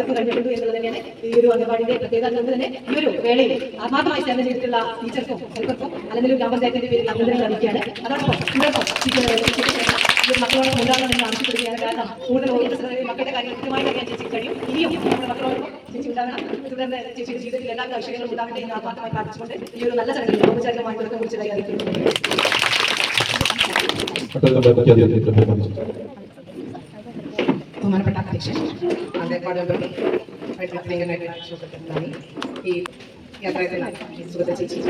കാത്തിരിപ്പ് കഴിഞ്ഞിട്ടുണ്ട് എന്നുള്ളത് തന്നെയാണ് ഈ ഒരു അംഗൻവാടിന്റെ പ്രത്യേകത. അതുകൊണ്ട് തന്നെ ഈ ഒരു വേളയിൽ ആത്മാർത്ഥമായി സേവനം ചെയ്തിട്ടുള്ള ടീച്ചർക്കും ഹെൽപ്പർക്കും അല്ലെങ്കിൽ ഗ്രാമപഞ്ചായത്തിന്റെ പേരിൽ അഭിനന്ദനങ്ങൾ അറിയിക്കുകയാണ് അതോടൊപ്പം ഈ മക്കളോട് ഉണ്ടാകണമെന്ന് ആവശ്യപ്പെടുകയാണ്. കാരണം കൂടുതൽ മക്കളുടെ കാര്യം കൃത്യമായി അറിയാൻ ചേച്ചി കഴിയും. ഇനിയും നമ്മുടെ മക്കളോടൊപ്പം ചേച്ചി ഉണ്ടാകണം. തുടർന്ന് ചേച്ചിയുടെ ജീവിതത്തിൽ എല്ലാ ആവശ്യങ്ങളും ഉണ്ടാകട്ടെ എന്ന് ആത്മാർത്ഥമായി പ്രാർത്ഥിച്ചുകൊണ്ട് ഈ ഒരു നല്ല ചടങ്ങിൽ ഔപചാരികമായി തുടക്കം കുറിച്ചതായി അറിയിക്കുന്നു. ബഹുമാനപ്പെട്ട അധ്യക്ഷൻ ഈ യാത്രയിൽ സുഗത ചേച്ചി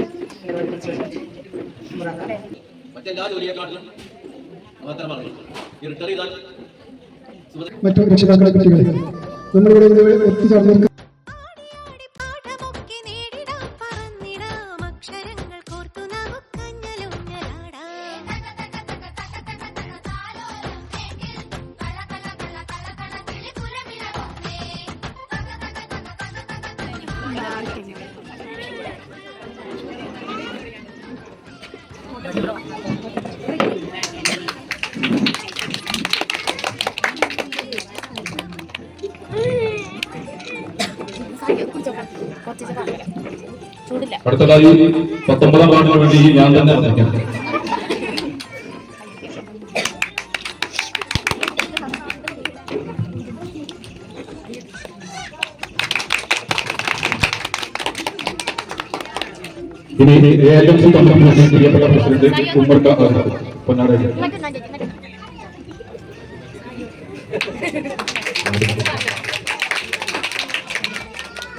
മറ്റെല്ലാ ജോലിയെക്കാട്ടിലും മാത്രമാണ് റിട്ടയർ ചെയ്താൽ മറ്റു രക്ഷിതാക്കളെ കുട്ടികളെ നമ്മളിവിടെ ഇന്ന് അടുത്തതായി പത്തൊമ്പതാം വാർഡിന് വേണ്ടി ഞാൻ തന്നെ ini ini ya yang suka menghubungi dia pernah presiden umur ke pernah ada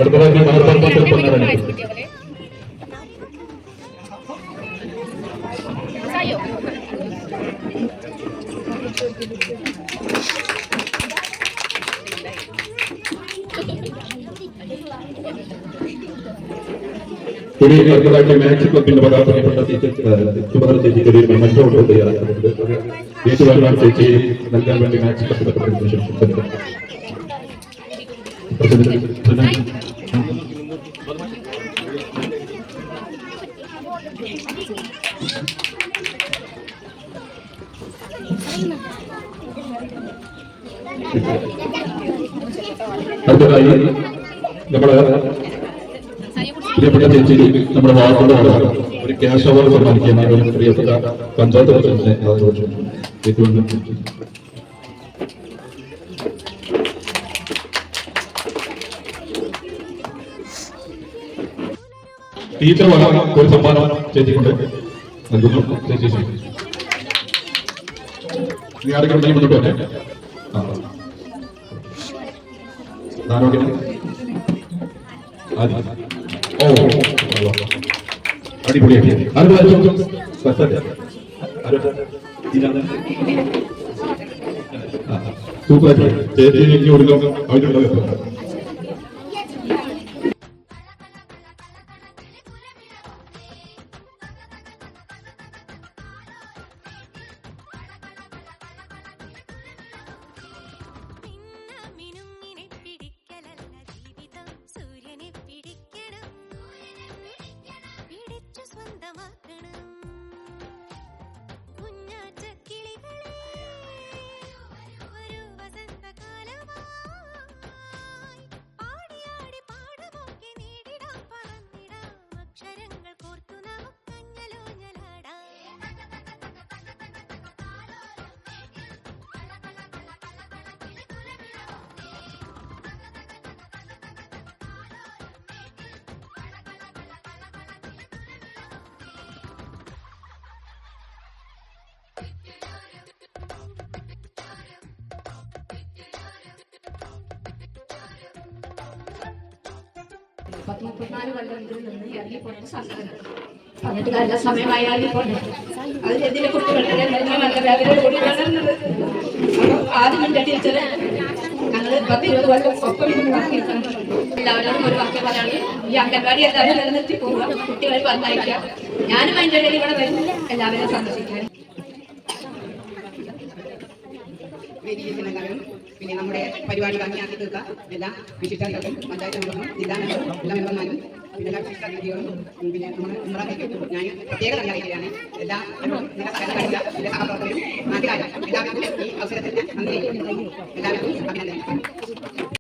Berbagi manfaat untuk penerangan. Thank you. ക്ലബിന്റെ വക പ്രിയപ്പെട്ട ടീച്ചർ ചുമതല ചേച്ചിക്ക് ഒരു മെമ്മന്റോ കൊണ്ട് തയ്യാറാക്കിയിട്ടുണ്ട് ഏറ്റുവാരുവാൻ ചേച്ചി നൽകാൻ വേണ്ടി മാച്ച് ക്ലബിന്റെ പ്രസിഡന്റ് പ്രസിഡന്റ് അടുത്തതായി നമ്മുടെ പ്രിയപ്പെട്ട ചേച്ചി നമ്മുടെ വാർഡിന്റെ ഒരു ക്യാഷ് അവാർഡ് സമ്മാനിക്കുന്ന ഒരു പ്രിയപ്പെട്ട പഞ്ചായത്ത് പ്രസിഡന്റിനെ ടീച്ചർ വക ഒരു സമ്മാനം ചേച്ചിക്കൊണ്ട്. നൽകുന്നു. ചേച്ചി നീ ആരെങ്കിലും മുന്നോട്ട് വരട്ടെ. ആരോഗ്യം. ആദ്യം ഓ അടിപൊളിയാക്കി ആരും സൂപ്പർ ചേച്ചി കൊടുക്കാം അവരുണ്ടാവും മിനുങ്ങിനെ പത്ത് മുപ്പത്തിനാല് കൊല്ലം ഇതിൽ നിന്ന് ഇറങ്ങി പോയിട്ട് സാധ്യത എന്നിട്ട് നല്ല സമയമായി നല്ല വേദനയോട് കൂടി വളർന്നത്. അപ്പം ആദ്യം എന്റെ ടീച്ചർ ഞങ്ങൾ പത്ത് ഇരുപത് കൊല്ലം ഒപ്പം ഇരുന്ന് വർക്ക് ചെയ്തിട്ടുണ്ട് എല്ലാവരോടും ഒരു വാക്യം പറയാണ്. ഈ അംഗൻവാടി എല്ലാവരും നിലനിർത്തി പോവുക. കുട്ടികൾ പറഞ്ഞയക്കുക ഞാനും അതിന്റെ ഇടയിൽ ഇവിടെ വരും. എല്ലാവരെയും സന്ദർശിക്കാൻ പിന്നെ നമ്മുടെ പരിപാടി ഭംഗിയാക്കി തീർത്ത എല്ലാ വിശിഷ്ടാതികളും പഞ്ചായത്ത് മെമ്പറും ജില്ലാ മെമ്പറും എല്ലാ മെമ്പർമാരും പിന്നെ എല്ലാ വിശിഷ്ടാതിഥികളും പിന്നെ നമ്മുടെ ഉമ്രാഖയ്ക്ക് ഞാൻ പ്രത്യേക നന്ദി അറിയിക്കുകയാണ് എല്ലാ നിങ്ങളുടെ സഹകരിച്ച എന്റെ സഹപ്രവർത്തകരും നാട്ടുകാരും എല്ലാവർക്കും ഈ അവസരത്തിൽ ഞാൻ നന്ദി എല്ലാവർക്കും അഭിനന്ദനം